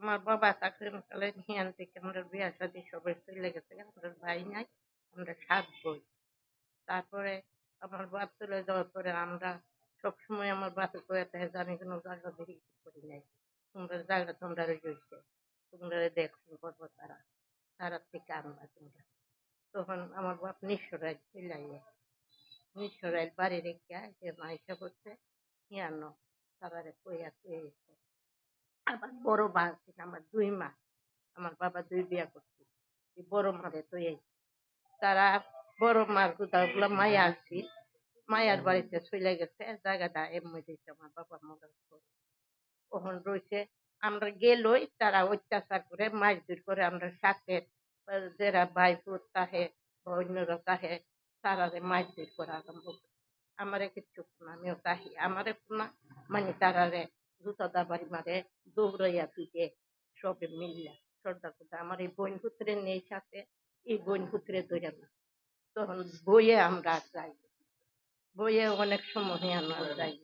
আমার বাবা চাকরি করে হিয়ান থেকে আমরা বিয়া শাদী সবাই চলে গেছে আমরা ভাই নাই, আমরা সাত বই তারপরে আমার বাপ চলে যাওয়ার পরে আমরা সবসময় আমার বাপে কয়ে জানি কোনো জায়গা দেখি করি নাই। তোমরা জায়গা তোমরা রয়েছে তোমরা দেখছ করব তারা। তারা থেকে আনবা তোমরা তখন আমার বাপ নিঃস্বরাই চিল্লাইয়ে নিঃস্বরাই বাড়ি রেখে যে মাইসা করছে হিয়ানো তারারে কইয়া কয়ে গেছে আবার বড় মা আছে, আমার দুই মা। আমার বাবা দুই বিয়া করছে। বড় মারে তো এই। তারা বড় মারগুলো মায়া আসছি মায়ার বাড়িতে চলে গেছে, জায়গাটা এমনি দিয়েছে আমার বাবা পর ওখান রয়েছে আমরা গেলই, তারা অত্যাচার করে, মাছ মারধর করে আমরা সাথে যারা ভাই ফুট তাহে বা অন্যরা তাহে তারারে মারধর করে আরম্ভ করে। আমারে কিচ্ছু না, আমিও তাহি। আমারে না মানে তারারে জুতা দাবারি মারে, দৌড়াইয়া পিটে সবে মিলিয়া। সর্দার কথা আমার এই বোন পুত্রে নেই সাথে, এই বোন পুত্রে ধরে না তখন বইয়ে আমরা যাই বইয়ে অনেক সময় আমরা যাই